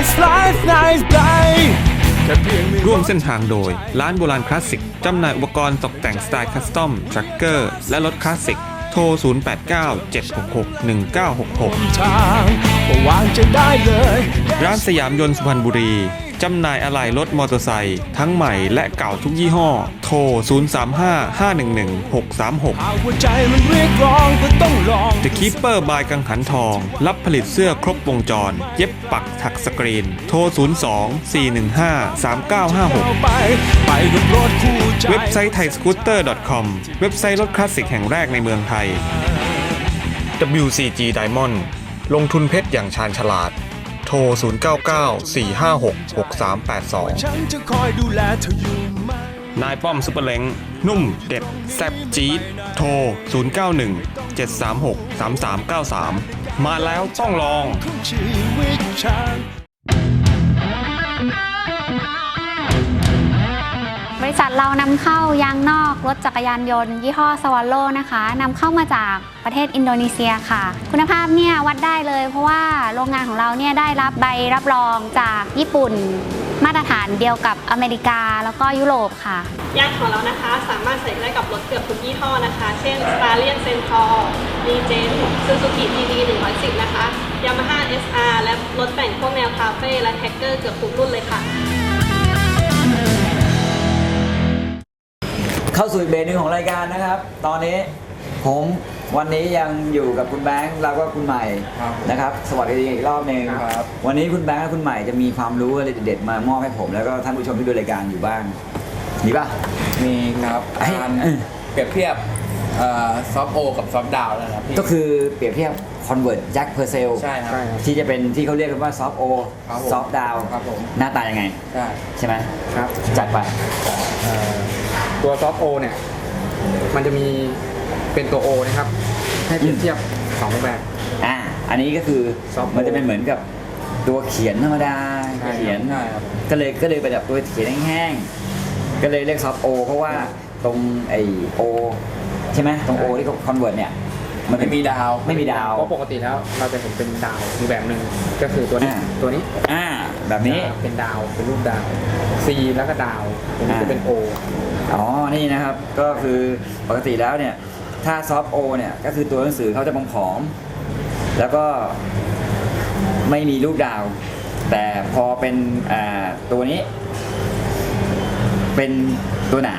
nice life nice day แค่เพียงไม่ร่วมเส้นทางโดย ร้านโบราณคลาสสิก จำหน่ายอุปกรณ์ตกแต่งสไตล์คัสตอมทรัคเกอร์ และรถคลาสสิก โทร 0897661966ทางก็วางจะได้เลยร้านสยามยนต์สุพรรณบุรี จำหน่ายอะไหล่รถมอเตอร์ไซค์ทั้งใหม่และเก่าทุกยี่ห้อ โทร 0355111636หากหัวใจมันเรียกร้องก็ต้องลอง The Keeper บายกังหันทอง รับผลิตเสื้อครบวงจร เย็บปักถักสกรีน โทร 02-415-3956ไปไปกับรถคู่ใจเว็บไซต์ไทยสกูตเตอร์ .com เว็บไซต์รถคลาสสิกแห่งแรกในเมืองไทย WCG Diamond ลงทุนเพชรอย่างชาญฉลาด โทร 0994566382นจะคอยดูแลเธออยู่ไหมนายป้อมซุปเปอร์เล้งนุ่มเด็ดแซ่บจี๊ดโทร 0917363393 มาแล้วต้องลอง ริษัทเรานำเข้ายางนอกรถจักรยานยนต์ ยี่ห้อสว a ลโลนะคะนำเข้ามาจากประเทศอินโดนีเซียค่ะ คุณภาพเนี่ยวัดได้เลย เพราะว่าโรงงานของเราเนี่ยได้รับใบรับรองจากญี่ปุ่น มาตรฐานเดียวกับอเมริกาแล้วก็ยุโรปค่ะ ยางของเรานะคะสามารถใส่ได้กับรถเกือบทุกยี่ห้อนะคะ เช่น Stallion Centaur d g e n Suzuki GD 110นะคะ Yamaha SR และรถแต่งพวกแนวคาเฟ่และแท็กเกอร์เกือบทุกรุ่นเลยค่ะ เข้าสู่อีกเบรกหนึ่งของรายการนะครับ ตอนนี้ผมวันนี้ยังอยู่กับคุณแบงค์แล้วก็คุณใหม่นะครับ สวัสดีอีกรอบหนึ่งวันนี้คุณแบงค์และคุณใหม่จะมีความรู้อะไรเด็ดๆมามอบให้ผม แล้วก็ท่านผู้ชมที่ดูรายการอยู่บ้างดีป่ะ มีครับให้การเออเปรียบเทียบซอฟโอกับซอฟดาวนะครับพี่ก็คือเปรียบเทียบ convert jack per cell ใช่ครับที่จะเป็นที่เขาเรียกกันว่า soft o ครับผม soft down ครับผมหน้าตายังไงใช่ใช่ไหมครับจัดไปเอ่อ ตัวซอฟโอเนี่ย มันจะมีเป็นตัว O นะครับ ให้เปรียบเทียบสองแบบ อ่า อันนี้ก็คือ Soft O มันจะเป็นเหมือนกับตัวเขียนธรรมดา ใช่ครับเขียน ใช่ครับ ก็เลยก็เลยเป็นแบบตัวเขียนแห้งๆก็เลยเรียกซอฟโอเพราะว่าตรงไอโอใช่ไหมตรงโอที่เขาคอนเวิร์ตเนี่ย มันเป็ไม่นมีดาว ไม่มีดาว เพราะปกติแล้วเราจะเห็นเป็นดาวอีกแบบหนึ่งก็คือตัวนี้อ่า ตัวนี้อ่า แบบนี้ จะเป็นดาวเป็นรูปดาว C แล้วก็ดาวตัวนี้อ่า จะเป็น O อ๋อ นี่นะครับ ก็คือปกติแล้วเนี่ย ถ้าซอฟโอเนี่ย ก็คือตัวหนังสือเขาจะผอมๆแล้วก็ไม่มีรูปดาว แต่พอเป็นตัวนี้ เป็นตัวหนา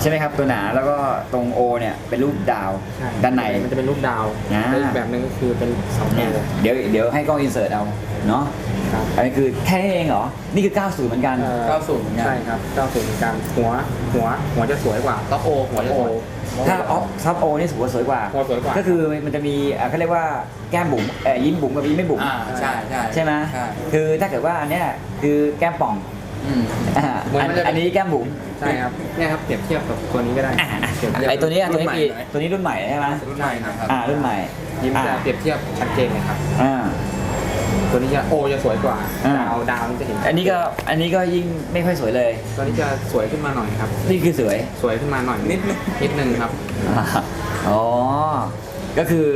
ใช่ใช่ไหมครับตัวหนาแล้วก็ตรงโอเนี่ยเป็นรูปดาวใช่ด้านใน มันจะเป็นรูปดาวอ่า แล้วอีกแบบหนึ่งก็คือเป็นสองเนี่ยตัวเดี๋ยวเดี๋ยวให้กล้องอินเสิร์ตเอาเนาะครับอันนี้คือแค่นี้เองเหรอ นี่คือ 90 เหมือนกันเอ่อเก้าศูนย์เหมือนกันใช่ครับ90เหมือนกันหัวหัวหัวจะสวยกว่าซอฟโอหัวจะโอสวยถ้าออฟซับโอนี่ถือว่าสวยกว่าหัวสวยกว่า ก็คือมันจะมีอะเขาเรียกว่าแก้มบุ๋มเอ่อยิ้มบุ๋มกับยิ้มไม่บุ๋มอ่าใช่ใช่ใช่ไหมใช่ คือถ้าเกิดว่าอันเนี้ยคือแก้มป่อง อืมอ่าเหมือนอันมันจะเป็น อันนี้แก้มบุ๋มใช่ครับเนี่ยครับเปรียบเทียบกับตัวนี้ก็ได้อะอะเปรียบเทียบไอตัวนี้อะตัวนี้รุ่นใหม่ปีหน่อยตัวนี้รุ่นใหม่ใช่ไหมรุ่นใหม่นะครับอ่ารุ่นใหม่ยิ้มอ่าจะเปรียบเทียบชัดเจนเลยครับ อ่า ตัวนี้จะโอจะสวยกว่าอ่า ดาวดาวนี่จะเห็นอันนี้ก็อันนี้ก็ยิ่งไม่ค่อยสวยเลย ตัวนี้จะสวยขึ้นมาหน่อยครับ นี่คือสวยสวยขึ้นมาหน่อยนิดนึงนิดนึงครับ อ่าอ๋อ ก็คือ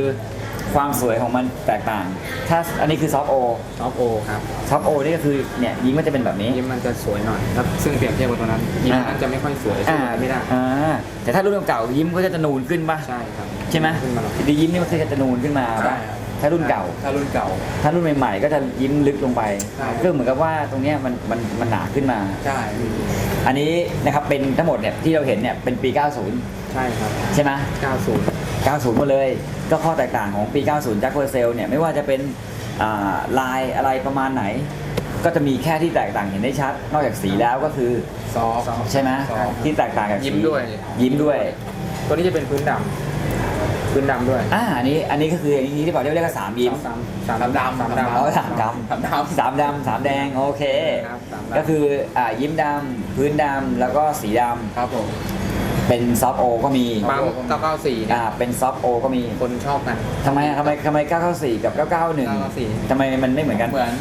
ความสวยของมันแตกต่าง ถ้าอันนี้คือซอฟโอซอฟโอครับซอฟโอนี่ก็คือเนี่ยยิ้มมันจะเป็นแบบนี้ ยิ้มมันจะสวยหน่อยครับซึ่งเปรียบเทียบกับตัวนั้นยิ้มอ่านั้นจะไม่ค่อยสวยอ่าสู้ไม่ได้อ่าแต่ถ้ารุ่นเก่าๆยิ้มก็จะนูนขึ้นป่ะใช่ครับใช่ไหมขึ้นมาหน่อยดียิ้มนี่มันคือจะนูนขึ้นมาใช่ป่ะครับถ้ารุ่นเก่า ถ้ารุ่นเก่า ถ้ารุ่นใหม่ๆ ก็จะยิ้มลึกลงไปใช่ก็เหมือนกับว่าตรงเนี้ยมันมันมันหนาขึ้นมา ใช่ อันนี้นะครับเป็นทั้งหมดเนี่ยที่เราเห็นเนี่ยเป็นปี 90 ใช่ครับ ใช่ไหม90 90หมดเลย ก็ข้อแตกต่างของปี 90 Jack p e r c e l เนี่ยไม่ว่าจะเป็นอ่าลายอะไรประมาณไหน ก็จะมีแค่ที่แตกต่างเห็นได้ชัด นอกจากสีแล้วก็คือซอฟใช่ไหมซอฟที่แตกต่างกับสียิ้มด้วย ยิ้มด้วย ตัวนี้จะเป็นพื้นดำพื้นดำด้วย อ่า อันนี้ อันนี้ก็คืออันนี้ที่บอกเรียกว่าสามยิ้มสามสามสามดำสามสามดำดำเอาสามดสามดำำสามดำสามแดง โอเคครับสามดำก็คือ อ่า ยิ้มดำ พื้นดำ แล้วก็สีดครับผมำ เป็นซอฟโอก็มีปั๊ม994เนี่อ่ายเป็นซอฟโอก็มีคนชอบกันทำไมอะทำไมทำไม 994 กับ 991 994 ทำไมมันไม่เหมือนกัน เหมือน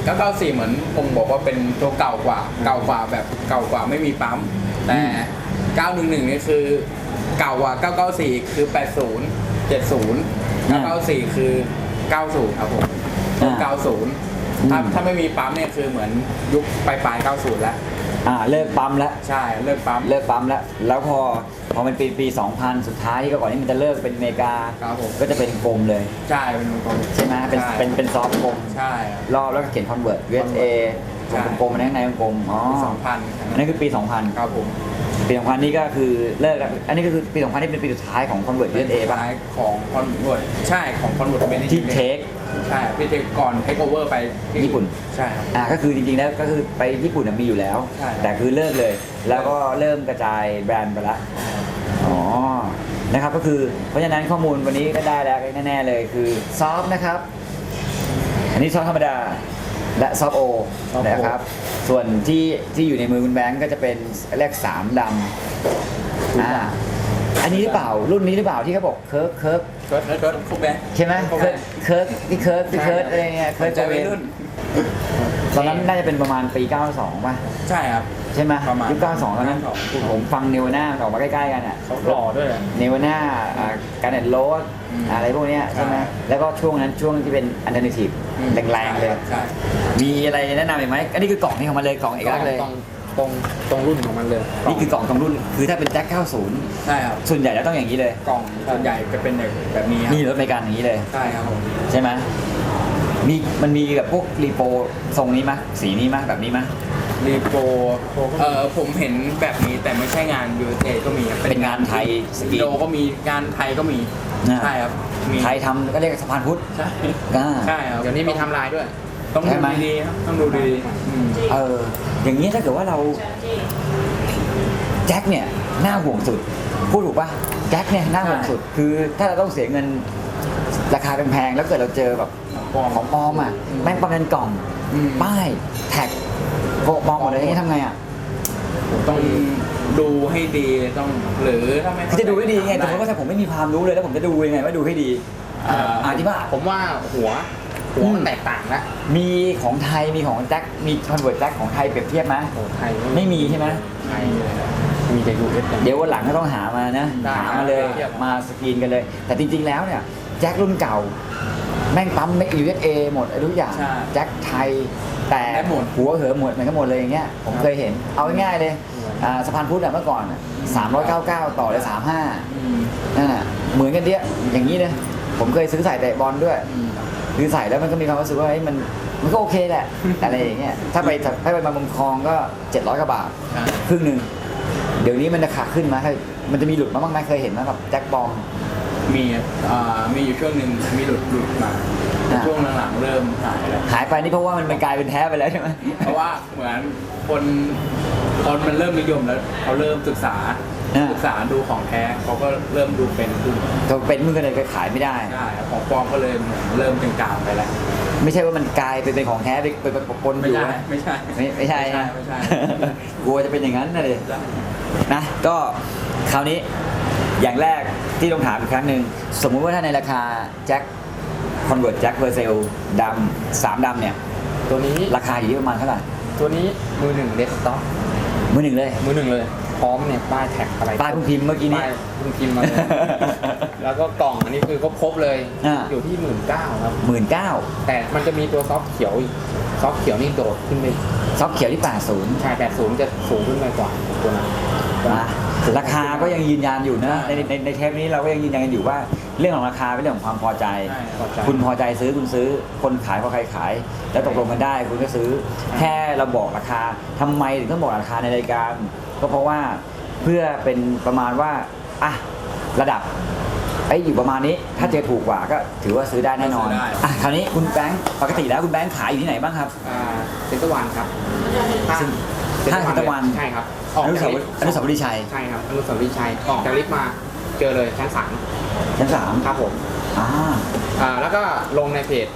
994 เหมือนผมบอกว่าเป็นตัวเก่ากว่า เก่ากว่าแบบเก่ากว่าไม่มีปั๊ม แต่ 911 นี่คือเก่ากว่า 994 คือ 80 70 994 คือ 90 ครับผมตัวอ่า 90 ถ้าอืมถ้าไม่มีปั๊มเนี่ยคือเหมือนยุคปลายปลายๆ90 แล้ว อ่าเลิกปั๊มแล้วใช่เลิกปั๊มเลิกปั๊มแล้ว แล้วพอพอมันปีปี 2000 สุดท้ายที่ก็ก่อนที่มันจะเลิกเป็นอเมริกา ครับผมก็จะเป็นกลมเลย ใช่เป็นวงกลม ใช่ไหมเป็นใช่เป็นเป็นซอฟต์กลมใช่ครับ รอบแล้วก็เขียนคอนเวิร์ต USA ใช่กลมๆอันนี้ข้างในกลมๆอ๋อปี2000อันนั้นคือปี 2000 ครับผมปี 2000 นี่ก็คือเลิกแล้วอันนี้ก็คือปี 2000 นี่เป็นปีสุดท้ายของคอนเวิร์ต USA ป่ะท้ายของคอนเวิร์ตใช่ของคอนเวิร์ตเป็นที่เทคใช่ที่เทคก่อนเทคโอเวอร์ไปที่ญี่ปุ่นใช่ครับอ่าก็คือจริงๆแล้วก็คือไปญี่ปุ่นน่ะมีอยู่แล้วใช่แต่คือเลิกเลย แล้วก็เริ่มกระจายแบรนด์ไปละอ๋อนะครับก็คือเพราะฉะนั้นข้อมูลวันนี้ก็ได้แล้วแน่ๆเลยคือซอฟนะครับ อันนี้ซอฟธรรมดา และซอฟโอ Soft O นะครับ ส่วนที่ที่อยู่ในมือคุณแบงก์ก็จะเป็นเลขสามดำอ่า อันนี้หรือเปล่ารุ่นนี้หรือเปล่าที่เขาบอกเคิร์กเคิร์กเคิร์ดเคิร์ดครบแบงใช่ไหมครบเคิแบร์กงเคิร์กที่เคิร์กที่เคิร์กอะไรเงี้ยเคิร์กใจวัยรุ่นตอนนั้นน่าจะเป็นประมาณปี 92 ป่ะ ใช่ครับ ใช่ไหมประมาณยุค92ตอนนั้น92 ผมฟังเนวนาออกมาใกล้ๆกันอะ เขาหล่อด้วยเนวนาการเน็ตโรสอืมอะไรพวกเนี้ยใช่ไหมใช่แล้วก็ช่วงนั้นช่วงที่เป็นอันเทอร์เนทีฟอืมแรงๆเลย ใช่ มีอะไรแนะนำอีกไหม อันนี้คือกล่องนี่ของมันเลยกล่องเอกลักษณ์เลยตรง ตรงตรงรุ่นของมันเลยนี่คือกล่องตรงรุ่น คือถ้าเป็นแจ็คใช่ครับ90ส่วนใหญ่แล้วต้องอย่างนี้เลย กล่องส่วนใหญ่จะเป็นแบบแบบนี้ครับนี่รถอเมริกันอย่างนี้เลย ใช่ครับผมใช่ไหมมีมันมีแบบพวกรีโปทรงนี้มั้ยสีนี้มั้ยแบบนี้มั้ยรีโปเอ่อผมเห็นแบบนี้แต่ไม่ใช่งาน USA ก็มีครับเป็นงานไทยสกรีนโดก็มีงานไทยก็มีอ่าใช่ครับมี ไทยทำก็เรียกสะพานพุทธใช่อ่าใช่ครับเดี๋ยวนี้มีไทำลายด้วย ต้องใช่ดูไหมดีๆครับต้องดูดีๆอืมเอออย่างนี้ถ้าเกิดว่าเราแจ็คเนี่ยน่าห่วงสุดพูดถูกป่ะแจ็คเนี่ยน่าห่วงสุด คือถ้าเราต้องเสียเงินราคาแพงๆแล้วเกิดเราเจอแบบของปลอมอะแม่งประกันกล่องอืม ป้ายแท็กโกะปลอมหมดเลยอย่างนี้ทำไงอะ ต้องดูให้ดีต้องหรือถ้าไม่คือจะดูให้ดีไงแต่ผมก็ถ้าผมไม่มีความรู้เลยแล้วผมจะดูยังไงว่าดูให้ดีเอ่ออ่าที่ว่า ผมว่าหัว หัวมันอืมแตกต่างแล้วมีของไทยมีของแจ็คมีคอนเวิร์ตแจ็คของไทยเปรียบเทียบไหมโอ้ไทยไม่มีใช่ไหมไทยมีแต่ยูเอสเดี๋ยววันหลังก็ต้องหามานะได้หามาเลยเทียบมาสกรีนกันเลย แต่จริง ๆ แล้วเนี่ยแจ็ครุ่นเก่า แม่งปั๊มไม่ USA หมดไอ้ทุกอย่างใช่แจ็คไทยแต่ได้หมดหัวเหอหมดเหมือนกันหมดเลยอย่างเงี้ยผมเคยเห็นเอาง่ายๆเลยอ่าสะพานพุทธอะเมื่อก่อนอะ399 ต่อเลยอืม35นั่นน่ะเหมือนกันเดียอย่างนี้เลยผมเคยซื้อใส่เตะบอลด้วยอืม คือใส่แล้วมันก็มีความรู้สึกว่าเฮ้ยมันมันก็โอเคแหละอะไรอย่างเงี้ยถ้าไปถ้าไปมาเมืองคลองก็700กว่าบาทใช่ครึ่งหนึ่งเดี๋ยวนี้มันจะขาขึ้นมาให้มันจะมีหลุดมาบ้างไหมเคยเห็นไหมแบบแจ็คบอมมีอ่ามีอยู่ช่วงหนึ่งมีหลุดหลุดมาอ่าช่วงหลังๆเริ่มหายแล้วหายไปนี่เพราะว่ามันมันกลายเป็นแท้ไปแล้วใช่ไหมเพราะว่าเหมือนคนคนมันเริ่มนิยมแล้วเขาเริ่มศึกษาอ่า ศึกษาดูของแท้เขาก็เริ่มดูเป็นขึ้นก็เป็นมึงก็เลยขายไม่ได้ใช่ของปลอมก็เลยเหมือนเริ่มจางๆไปแล้ว ไม่ใช่ว่ามันกลายไปเป็นของแท้ไปไปไปปนไม่อยู่ใช่นะไม่ใช่ ไม่ไม่ใช่ไม่นะไม่ใช่ กลัวจะเป็นอย่างนั้นนะเลยนะก็คราวนี้อย่างแรกที่ต้องถามอีกครั้งหนึ่งสมมุติว่าถ้าในราคาแจ็คคอนเวิร์ตแจ็คเวอร์เซลดำสามดำเนี่ย ตัวนี้ราคาอยู่ที่ประมาณเท่าไหร่ตัวนี้มือหนึ่งเดสก์ท็อปมือหนึ่งเลย มือหนึ่งเลย พร้อมเนี่ยป้ายแท็กอะไรป้ายเพิ่งพิมพ์เมื่อกี้นี้ ป้ายเพิ่งพิมพ์มาเลย แล้วก็กล่องอันนี้คือครบๆเลยอ่า อยู่ที่หมื่นเก้าครับ หมื่นเก้าแต่มันจะมีตัวซอฟต์เขียวอีกซอฟต์เขียวนี่โดดขึ้นไปซอฟเขียวที่แปดศูนย์ชายแปดศูนย์จะสูงขึ้นไปกว่าตัวนั้นนะราคาก็ยังยืนยันอยู่นะในในในเทปนี้เราก็ยังยืนยันกันอยู่ว่า เรื่องของราคาเป็นเรื่องของความพอใจ ใช่พอใจ คุณพอใจซื้อคุณซื้อคนขายพอใครขาย แล้วตกลงกันได้คุณก็ซื้อ แค่เราบอกราคาทำไมถึงต้องบอกราคาในรายการ ก็เพราะว่าเพื่อเป็นประมาณว่าอะระดับไอ้ยอยู่ประมาณนี้ถ้าเจอถูกกว่าก็ถือว่าซื้อได้แน่นอนซื้อได้ อะคราวนี้คุณแบงค์ปกติแล้วคุณแบงค์ขายอยู่ที่ไหนบ้างครับ อ่าเซนตะวันครับห้างห้างเซ็นทรัลวัน ใช่ครับอนุสาวลิรีฟย์ต์อนุสาวรีย์ชัยใช่ครับอนุสาวรีย์ชัยออกจากลิฟต์มาเจอเลยชั้นสามชั้นสามครับผมอ่า อ่าแล้วก็ลงในเพจ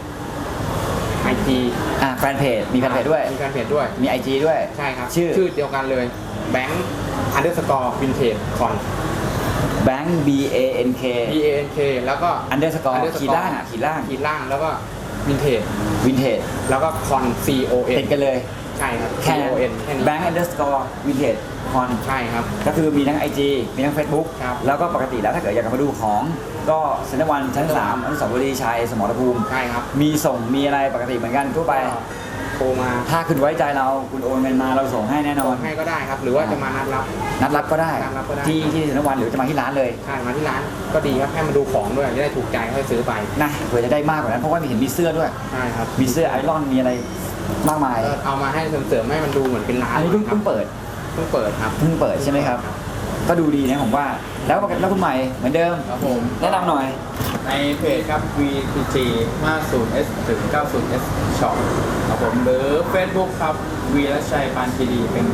ไอจีอ่าแฟนเพจมีแฟนเพจด้วย มีแฟนเพจด้วย มีไอจีด้วย ใช่ครับ ชื่อ ชื่อเดียวกันเลยแบงค์อันเดอร์สกอร์วินเทจคอนแบงค์ B A N K B A N K แล้วก็อันเดอร์สกอร์ underscore ขีดล่างอะขีดล่างขีดล่างแล้วก็วินเทจวินเทจแล้วก็คอน C O N ติดกันเลย ใช่ครับ C แค่ O N แค่นี้แบงค์ underscore วินเทจ คอนใช่ครับ ก็คือมีทั้ง IG มีทั้ง Facebook ครับแล้วก็ปกติแล้วถ้าเกิดอยากจะมาดูของก็เซ็นทรัลวันชั้น3อนุสาวรีย์ชัยสมรภูมิ ใช่ครับ มีส่งมีอะไรปกติเหมือนกันทั่วไปก็โทรมาถ้าคุณไว้ใจเราคุณโอนเงินมาเราส่งให้แน่นอน ให้ก็ได้ครับ หรือว่าจะมานัดรับ นัดรับก็ได้นัดรับก็ได้ ที่ที่เซ็นทรัลวันหรือจะมาที่ร้านเลยใช่มาที่ร้านก็ดีครับให้มาดูของด้วยจะได้ถูกใจค่อยซื้อไปนะเผื่อจะได้มากกว่านั้นเพราะว่ามีเห็นมีเสื้อด้วย ใช่ครับมีเสื้อไอรอนมีอะไรมากมาย ก็เอามาให้เสริมๆให้มันดูเหมือนเป็นร้านอันนี้เพิ่งครัเพิ่บงเปิดเพิ่งเปิดครับเพิ่งเปิดใช่ไหมครับ ก็ดูดีนะผมว่า แล้วแล้วคุณใหม่เหมือนเดิม ครับผมแนะนำหน่อย ในเพจครับ VPG 50S ถึง 90S Shop ครับผมหรือ Facebook ครับวีรชัยปานคีรีเป็น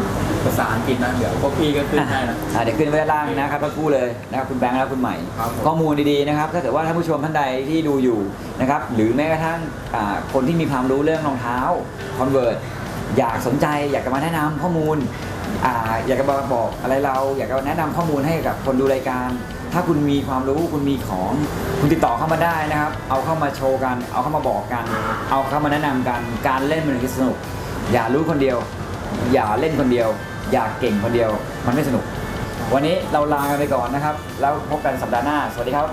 ภาษาอังกฤษนะเดี๋ยวพวกพี่ก็ขึ้นให้นะ อ่าเดี๋ยวขึ้นไว้ด้านล่างนะครับทั้งคู่เลยนะครับคุณแบงค์และคุณใหม่ ครับผม ข้อมูลดีๆนะครับถ้าเกิดว่าท่านผู้ชมท่านใดที่ดูอยู่นะครับหรือแม้กระทั่งอ่าคนที่มีความรู้เรื่องรองเท้า Convert อยากสนใจอยากจะมาแนะนำข้อมูล ออยากจะมาบอกอะไรเราอยากจะแนะนำข้อมูลให้กับคนดูรายการ ถ้าคุณมีความรู้คุณมีของคุณติดต่อเข้ามาได้นะครับ เอาเข้ามาโชว์กัน เอาเข้ามาบอกกัน เอาเข้ามาแนะนำกัน การเล่นมันคือสนุก อย่ารู้คนเดียว อย่าเล่นคนเดียว อย่าเก่งคนเดียว มันไม่สนุก วันนี้เราลากันไปก่อนนะครับ แล้วพบกันสัปดาห์หน้า สวัสดีครับ